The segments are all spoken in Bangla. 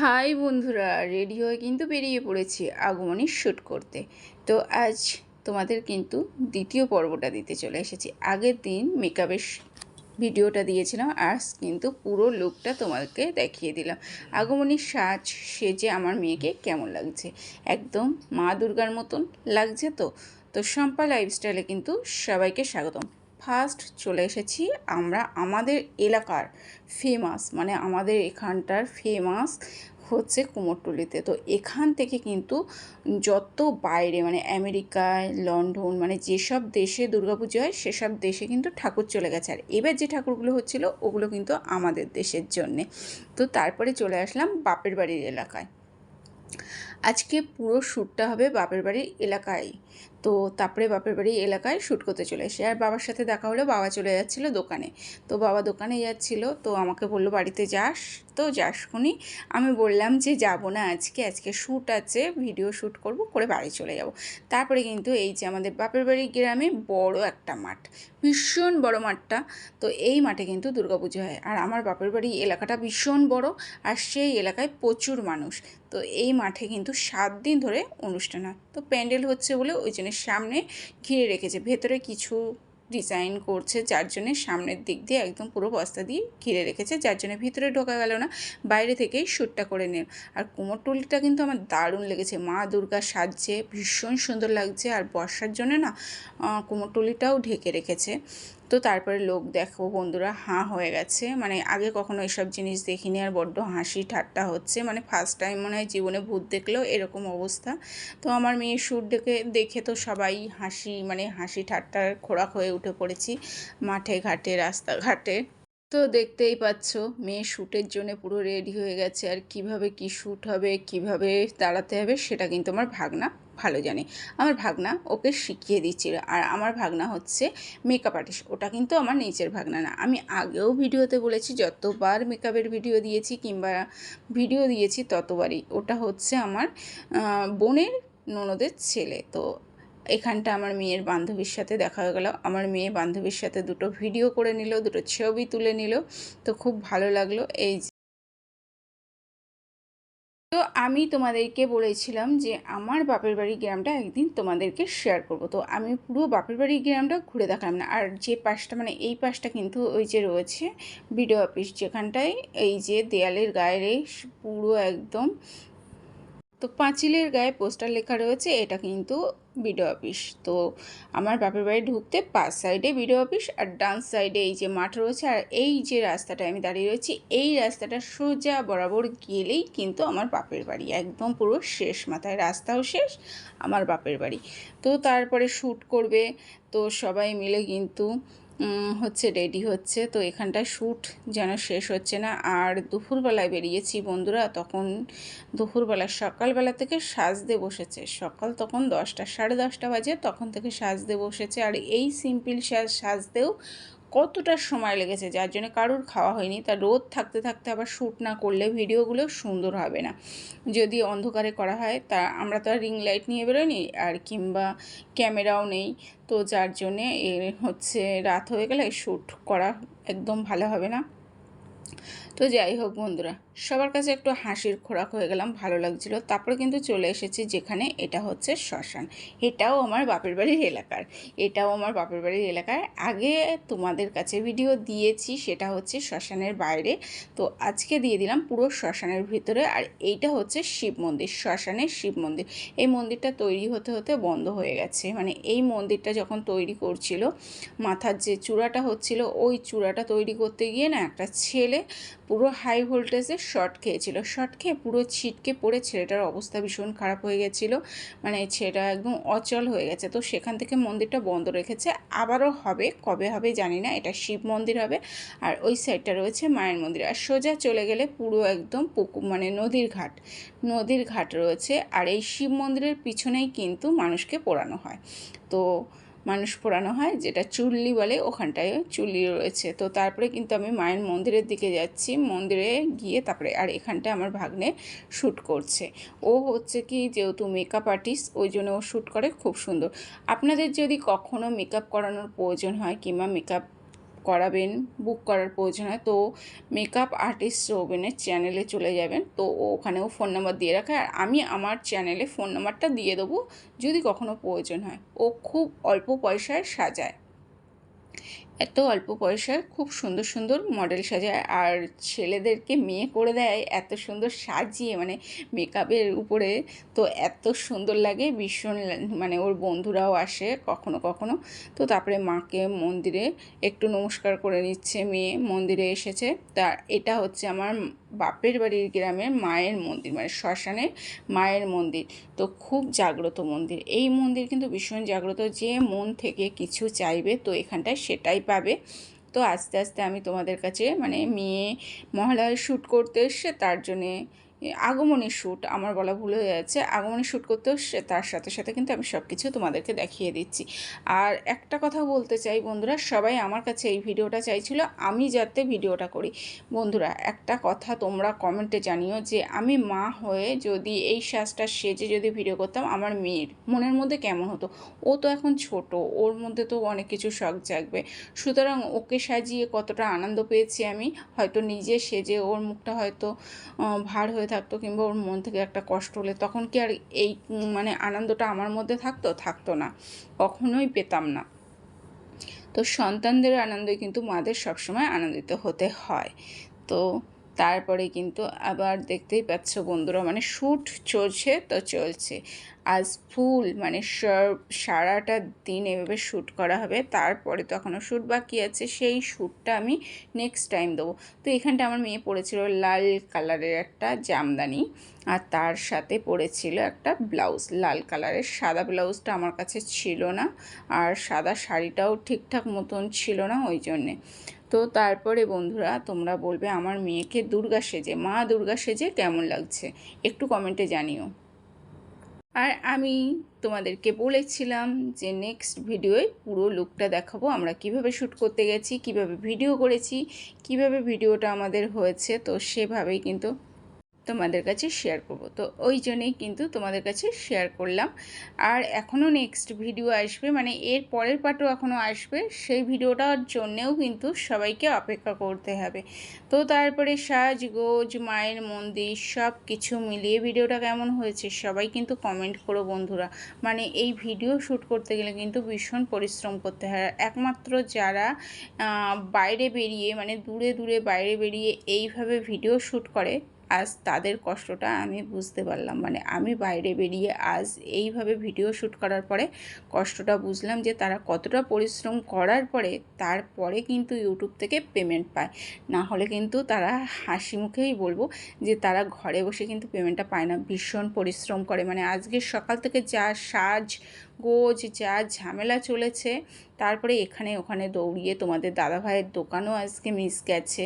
হাই বন্ধুরা, রেডি হয়ে কিন্তু বেরিয়ে পড়েছি আগমনী শ্যুট করতে। তো আজ তোমাদের কিন্তু দ্বিতীয় পর্বটা দিতে চলে এসেছি। আগের দিন মেকআপের ভিডিওটা দিয়েছিলাম আজ কিন্তু পুরো লুকটা তোমাদেরকে দেখিয়ে দিলাম। আগমনীর সাজ, সেজে আমার মেয়েকে কেমন লাগছে? একদম মা দুর্গার মতন লাগছে তো? তো শম্পা লাইফস্টাইলে কিন্তু সবাইকে স্বাগতম। ফার্স্ট চলে এসেছি আমরা আমাদের এলাকার ফেমাস মানে আমাদের এখানটার ফেমাস হচ্ছে কুমোরটুলিতে। তো এখান থেকে কিন্তু যত বাইরে মানে আমেরিকায়, লন্ডন মানে যেসব দেশে দুর্গাপুজো হয়, সেসব দেশে কিন্তু ঠাকুর চলে গেছে। আর এবার যে ঠাকুরগুলো হচ্ছিল, ওগুলো কিন্তু আমাদের দেশের জন্যে। তো তারপরে চলে আসলাম বাপের বাড়ির এলাকায়। আজকে পুরো শ্যুটটা হবে বাপের বাড়ির এলাকায়। তো তারপরে বাপের বাড়ি এলাকায় শ্যুট করতে চলে এসে, আর বাবার সাথে দেখা হলো, বাবা চলে যাচ্ছিল দোকানে। তো বাবা দোকানে যাচ্ছিল, তো আমাকে বলল, বাড়িতে যাস? তো যাস খুনি আমি বললাম যে, যাব না আজকে আজকে শ্যুট আছে, ভিডিও শ্যুট করব, করে বাড়ি চলে যাব। তারপরে কিন্তু এই যে আমাদের বাপের বাড়ি গ্রামে বড় একটা মাঠ, ভীষণ বড় মাঠটা। তো এই মাঠে কিন্তু দুর্গাপুজো হয়। আর আমার বাপের বাড়ি এলাকাটা ভীষণ বড়, আর সেই এলাকায় প্রচুর মানুষ। তো এই মাঠে কিন্তু সাত দিন ধরে অনুষ্ঠান হয়। তো প্যান্ডেল হচ্ছে বলে ওই জন্য সামনে ঘিরে রেখেছে। ভেতরে কিছু ডিজাইন করছে, যার জন্যে সামনের দিক দিয়ে একদম পুরো বস্তা দিয়ে ঘিরে রেখেছে, যার জন্য ভিতরে ঢোকা গেল না, বাইরে থেকেই শ্যুটটা করে নিল। আর কুমোরটুলিটা কিন্তু আমার দারুণ লেগেছে, মা দুর্গা সাজছে, ভীষণ সুন্দর লাগছে, আর বর্ষার জন্য না কুমোরটুলিটাও ঢেকে রেখেছে। তো তারপরে লোক দেখো বন্ধুরা হাঁ হয়ে গেছে। মানে আগে কখনো এসব জিনিস দেখিনি আর বড্ড হাসি ঠাট্টা হচ্ছে। মানে ফার্স্ট টাইম মনে হয় জীবনে ভূত দেখলেও এরকম অবস্থা। তো আমার মেয়ে সুর দেখে দেখে তো সবাই হাসি মানে হাসি ঠাট্টার খোরাক হয়ে উঠে পড়েছি মাঠে ঘাটে, রাস্তাঘাটে। তো দেখতেই পাচ্ছ, মেয়ে শ্যুটের জন্য পুরো রেডি হয়ে গেছে। আর কীভাবে কি শ্যুট হবে, কীভাবে দাঁড়াতে হবে সেটা কিন্তু আমার ভাগনা। ভালো জানে। আমার ভাগনা ওকে শিখিয়ে দিচ্ছিল। আর আমার ভাগনা হচ্ছে মেকআপ আর্টিস্ট ওটা কিন্তু আমার নিজের ভাগনা না। আমি আগেও ভিডিওতে বলেছি, যতবার মেকআপের ভিডিও দিয়েছি কিংবা ভিডিও দিয়েছি ততবারই ওটা হচ্ছে আমার বোনের ননদের ছেলে। তো এখানটা আমার মেয়ের বান্ধবীর সাথে দেখা হয়ে গেল। আমার মেয়ে বান্ধবীর সাথে দুটো ভিডিও করে নিল, দুটো ছবি তুলে নিল। তো খুব ভালো লাগল। এই তো আমি তোমাদেরকে বলেছিলাম যে আমার বাপের বাড়ি গ্রামটা একদিন তোমাদেরকে শেয়ার করব। তো আমি পুরো বাপের বাড়ি গ্রামটা ঘুরে দেখালাম না। আর যে পাশটা মানে এই পাশটা কিন্তু ওই যে রয়েছে বিডিও অফিস যেখানটায় এই যে দেয়ালের গায়ে পুরো একদম তো পাঁচিলের গায়ে পোস্টার লেখা রয়েছে। এটা কিন্তু বিডিও অফিস। তো আমার বাপের বাড়ি ঢুকতে পাঁচ সাইডে বিডিও অফিস আর ডান সাইডে এই যে মাঠ রয়েছে আর এই যে রাস্তাটা আমি দাঁড়িয়ে রয়েছি, এই রাস্তাটা সোজা বরাবর গেলেই কিন্তু আমার বাপের বাড়ি। একদম পুরো শেষ মাথায়, রাস্তাও শেষ, আমার বাপের বাড়ি। তো তারপরে শ্যুট করবে, তো সবাই মিলে কিন্তু হচ্ছে রেডি হচ্ছে। তো এখানটায় শ্যুট যেন শেষ হচ্ছে না। আর দুপুরবেলায় বেরিয়েছি বন্ধুরা, তখন দুপুরবেলা সকালবেলা থেকে সাজতে বসেছে। সকাল তখন দশটা, সাড়ে দশটা বাজে, তখন থেকে সাজতে বসেছে। আর এই সিম্পল সাজ, সাজতেও কতটা সময় লেগেছে, যার জন্য কারোর খাওয়া হয়নি তা রোদ থাকতে থাকতে আবার শ্যুট না করলে ভিডিওগুলো সুন্দর হবে না। যদি অন্ধকারে করা হয়, তা আমরা তো আর রিং লাইট নিয়ে বেরোয়নি আর কিংবা ক্যামেরাও নেই। তো যার জন্যে হচ্ছে রাত হয়ে গেলে শ্যুট করা একদম ভালো হবে না। তো যাই হোক বন্ধুরা, সবার কাছে একটু হাসির খোরাক হয়ে গেলাম, ভালো লাগছিল। তারপরে কিন্তু চলে এসেছি যেখানে এটা হচ্ছে শ্মশান। এটাও আমার বাপের বাড়ির এলাকার। এটাও আমার বাপের বাড়ির এলাকার। আগে তোমাদের কাছে ভিডিও দিয়েছি, সেটা হচ্ছে শ্মশানের বাইরে। তো আজকে দিয়ে দিলাম পুরো শ্মশানের ভিতরে, আর এইটা হচ্ছে শিব মন্দির শ্মশানের শিব মন্দির। এই মন্দিরটা তৈরি হতে হতে বন্ধ হয়ে গেছে। মানে এই মন্দিরটা যখন তৈরি করছিল, মাথার যে চূড়াটা হচ্ছিল, ওই চূড়াটা তৈরি করতে গিয়ে না একটা ছেলে পুরো হাই ভোল্টেজে শর্ট খেয়েছিল। শর্ট খেয়ে পুরো ছিটকে পড়ে ছেলেটার অবস্থা ভীষণ খারাপ হয়ে গেছিল। মানে ছেলেটা একদম অচল হয়ে গেছে। তো সেখান থেকে মন্দিরটা বন্ধ রেখেছে। আবারও হবে, কবে হবে জানি না। এটা শিব মন্দির হবে আর ওই সাইডটা রয়েছে মায়ের মন্দির। আর সোজা চলে গেলে পুরো একদম পুকুর মানে নদীর ঘাট। নদীর ঘাট রয়েছে। আর এই শিব মন্দিরের পিছনেই কিন্তু মানুষকে পোড়ানো হয়। তো মানুষ পোড়ানো হয়, যেটা চুল্লি বলে, ওখানটায় চুল্লি রয়েছে। তো তারপরে কিন্তু আমি মায়ের মন্দিরের দিকে যাচ্ছি, মন্দিরে গিয়ে তারপরে আর এখানটা আমার ভাগ্নে শ্যুট করছে। ও হচ্ছে কি যেহেতু মেকআপ আর্টিস্ট ওই জন্য ও শ্যুট করে, খুব সুন্দর। আপনাদের যদি কখনও মেকআপ করানোর প্রয়োজন হয় কিংবা মেকআপ করাবেন বুক করার প্রয়োজন হয়। তো মেকআপ আর্টিস্ট রবিনের চ্যানেলে চলে যাবেন। তো ওখানেও ফোন নাম্বার দিয়ে রাখে। আর আমি আমার চ্যানেলে ফোন নাম্বারটা দিয়ে দেবো যদি কখনো প্রয়োজন হয়। ও খুব অল্প পয়সায় সাজায়। এত অল্প পয়সায় খুব সুন্দর সুন্দর মডেল সাজায়। আর ছেলেদেরকে মেয়ে করে দেয়, এত সুন্দর সাজিয়ে মানে মেকআপের উপরে তো এত সুন্দর লাগে। ভীষণ মানে ওর বন্ধুরাও আসে কখনো কখনো। তো তারপরে মাকে মন্দিরে একটু নমস্কার করে নিচ্ছে, মেয়ে মন্দিরে এসেছে। তা, এটা হচ্ছে আমার বাপের বাড়ির গ্রামের মায়ের মন্দির মানে শ্মশানে মায়ের মন্দির। তো খুব জাগ্রত মন্দির। এই মন্দির কিন্তু ভীষণ জাগ্রত। যে মন থেকে কিছু চাইবে তো এখানটায় সেটাই পাবে। তো আস্তে আস্তে আমি তোমাদের কাছে মানে মেয়ে মহালয়া শ্যুট করতে এসছে তার জন্যে আগমনী শ্যুট আমার বলা ভুল হয়ে যাচ্ছে, আগমনী শ্যুট করতেও তার সাথে সাথে কিন্তু আমি সব কিছু তোমাদেরকে দেখিয়ে দিচ্ছি। আর একটা কথা বলতে চাই বন্ধুরা, সবাই আমার কাছে এই ভিডিওটা চাইছিল, আমি যাতে ভিডিওটা করি। বন্ধুরা, একটা কথা তোমরা কমেন্টে জানিও যে, আমি মা হয়ে যদি এই সাজটা সেজে যদি ভিডিও করতাম, আমার মেয়ের মনের মধ্যে কেমন হতো? ও তো এখন ছোট, ওর মধ্যে তো অনেক কিছু শখ জাগবে। সুতরাং ওকে সাজিয়ে কতটা আনন্দ পেয়েছি আমি, হয়তো নিজে সেজে ওর মুখটা হয়তো ভার হয়ে থাকতো কিংবা ওর মন থেকে একটা কষ্ট হলে তখন কি আর এই মানে আনন্দটা আমার মধ্যে থাকতো? থাকতো না। কখনোই পেতাম না। তো সন্তানদের আনন্দে কিন্তু মাদের সবসময় আনন্দিত হতে হয়। তো তারপরে কিন্তু আবার দেখতেই পাচ্ছ বন্ধুরা মানে শ্যুট চলছে, তো চলছে। আজ ফুল মানে সারাটা দিন এভাবে শ্যুট করা হবে, তারপরে তো এখনও শ্যুট বাকি আছে, সেই শ্যুটটা আমি নেক্সট টাইম দেবো। তো এখানটা আমার মেয়ে পড়েছিল লাল কালারের একটা জামদানি, আর তার সাথে পড়েছিল একটা ব্লাউজ, লাল কালারের। সাদা ব্লাউজটা আমার কাছে ছিল না, আর সাদা শাড়িটাও ঠিকঠাক মতন ছিল না, ওই জন্যে। তো তারপরে বন্ধুরা তোমরা বলবে আমার মেয়েকে দুর্গা সেজে, মা দুর্গা সেজে কেমন লাগছে? একটু কমেন্টে জানিও। আর আমি তোমাদেরকে বলেছিলাম যে নেক্সট ভিডিওয় পুরো লুকটা দেখাবো, আমরা কীভাবে শ্যুট করতে গেছি, কীভাবে ভিডিও করেছি, কীভাবে ভিডিওটা আমাদের হয়েছে, তো সেভাবেই কিন্তু তোমাদের কাছে শেয়ার করব। তো ওই জন্যেই কিন্তু তোমাদের কাছে শেয়ার করলাম। আর এখনও নেক্সট ভিডিও আসবে মানে এর পরের পার্টও এখনও আসবে, সেই ভিডিওটার জন্যেও কিন্তু সবাইকে অপেক্ষা করতে হবে। তো তারপরে সাজগোজ মায়ের মন্দির সব কিছু মিলিয়ে ভিডিওটা কেমন হয়েছে সবাই কিন্তু কমেন্ট করো বন্ধুরা। মানে এই ভিডিও শ্যুট করতে গেলে কিন্তু ভীষণ পরিশ্রম করতে হয়। একমাত্র যারা বাইরে বেরিয়ে মানে দূরে দূরে বাইরে বেরিয়ে এইভাবে ভিডিও শ্যুট করে আজ তাদের কষ্টটা আমি বুঝতে পারলাম। মানে আমি বাইরে বেরিয়ে আজ এইভাবে ভিডিও শ্যুট করার পরে কষ্টটা বুঝলাম যে তারা কতটা পরিশ্রম করার পরে তারপরে কিন্তু ইউটিউব থেকে পেমেন্ট পায়। না হলে কিন্তু তারা হাসি মুখেই বলব যে তারা ঘরে বসে কিন্তু পেমেন্টটা পায় না। ভীষণ পরিশ্রম করে। মানে আজকে সকাল থেকে যা সাজ, গোজ, যা ঝামেলা চলেছে, তারপরে এখানে ওখানে দৌড়িয়ে তোমাদের দাদাভাইয়ের দোকানও আজকে মিস গেছে।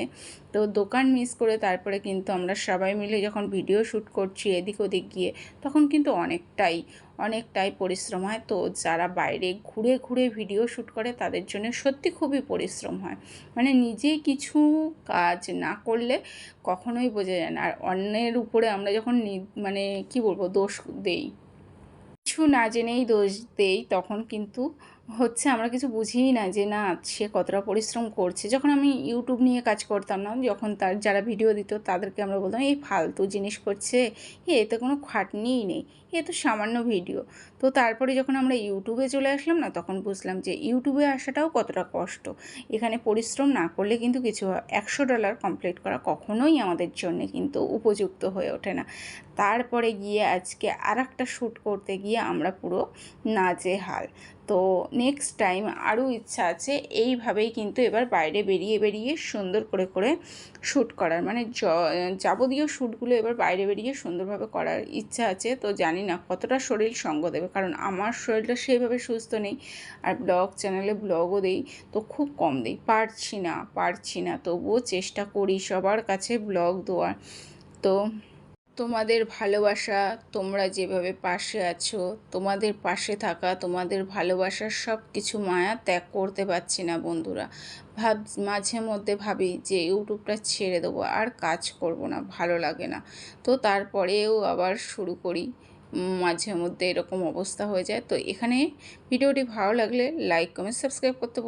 তো দোকান মিস করে তারপরে কিন্তু আমরা সবাই মিলে যখন ভিডিও শ্যুট করছি এদিক ওদিক গিয়ে, তখন কিন্তু অনেকটাই অনেকটাই পরিশ্রম হয়। তো যারা বাইরে ঘুরে ঘুরে ভিডিও শ্যুট করে, তাদের জন্য সত্যি খুবই পরিশ্রম হয়। মানে নিজে কিছু কাজ না করলে কখনোই বোঝা যায় না। আর অন্যের উপরে আমরা যখন মানে কি বলব, দোষ দেই। কিছু না জেনেই দোষ দেই, তখন কিন্তু হচ্ছে আমরা কিছু বুঝিই না যে না, সে কতটা পরিশ্রম করছে। যখন আমি ইউটিউব নিয়ে কাজ করতাম না, যখন তার যারা ভিডিও দিত তাদেরকে আমরা বলতাম, এই ফালতু জিনিস করছে এতে কোনো খাটনিই নেই, এ তো সামান্য ভিডিও তো তারপরে যখন আমরা ইউটিউবে চলে আসলাম না, তখন বুঝলাম যে ইউটিউবে আসাটাও কতটা কষ্ট। এখানে পরিশ্রম না করলে কিন্তু কিছু একশো ডলার কমপ্লিট করা কখনোই আমাদের জন্য কিন্তু উপযুক্ত হয়ে ওঠে না। তারপরে গিয়ে আজকে আর একটা শ্যুট করতে গিয়ে আমরা পুরো নাচে হাল তো নেক্সট টাইম আরও ইচ্ছা আছে, এইভাবেই কিন্তু এবার বাইরে বেরিয়ে বেরিয়ে সুন্দর করে করে শ্যুট করার। মানে যাবতীয় শ্যুটগুলো এবার বাইরে বেরিয়ে সুন্দরভাবে করার ইচ্ছা আছে। তো জানি না কতটা শরীর সঙ্গ দেবে। কারণ আমার শরীরটা সেইভাবে সুস্থ নেই। আর ব্লগ চ্যানেলে ব্লগও দেই, তো খুব কম দেই। পারছি না পারছি না। তবুও চেষ্টা করি সবার কাছে ব্লগ দেওয়ার। তো তোমাদের ভালোবাসা, তোমরা যেভাবে পাশে আছো, তোমাদের পাশে থাকা, তোমাদের ভালোবাসার সব কিছু মায়া ত্যাগ করতে পারছি না বন্ধুরা। ভাব, মাঝে মধ্যে ভাবি যে ইউটিউবটা ছেড়ে দেবো, আর কাজ করব না, ভালো লাগে না। তো তারপরেও আবার শুরু করি। মাঝে মধ্যে এরকম অবস্থা হয়ে যায়। তো এখানে ভিডিওটি ভালো লাগলে লাইক কমেন্ট সাবস্ক্রাইব করতে